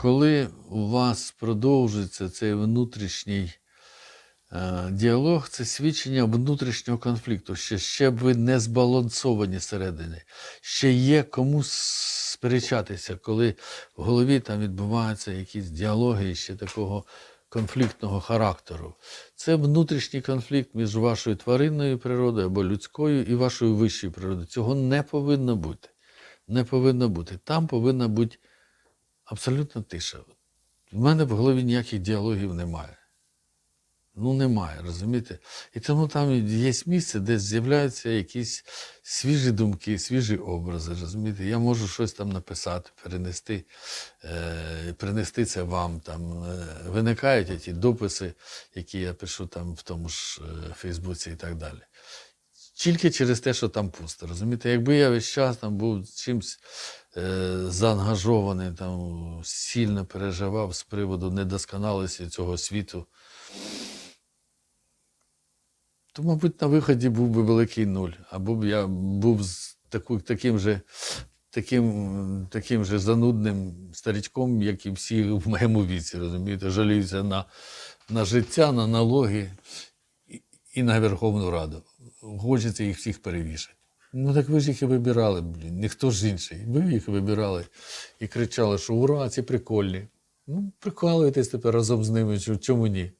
Коли у вас продовжується цей внутрішній е, діалог, це свідчення внутрішнього конфлікту. Ще, ще ви не збалансовані всередині. Ще є кому сперечатися, коли в голові там відбуваються якісь діалоги ще такого конфліктного характеру. Це внутрішній конфлікт між вашою тваринною природою або людською і вашою вищою природою. Цього не повинно бути. Не повинно бути. Там повинна бути абсолютно тиша. В мене в голові ніяких діалогів немає. Ну, немає, розумієте? І тому там є місце, де з'являються якісь свіжі думки, свіжі образи. Розумієте? Я можу щось там написати, перенести, е, принести це вам. Там, е, виникають ті дописи, які я пишу там в тому ж е, Фейсбуці і так далі. Тільки через те, що там пусто. Розумієте, якби я весь час там був чимось заангажований, там сильно переживав з приводу недосконалості цього світу, то, мабуть, на виході був би великий нуль. Або б я був таку, таким же. Таким, таким же занудним старичком, як і всі в моєму віці, розумієте, жаліються на, на життя, на налоги і, і на Верховну Раду. Хочеться їх всіх перевішати. Ну так ви ж їх і вибирали, блін, ніхто ж інший. Ви їх вибирали і кричали, що ура, ці прикольні. Ну, прикалуєтесь тепер разом з ними, чо- чому ні?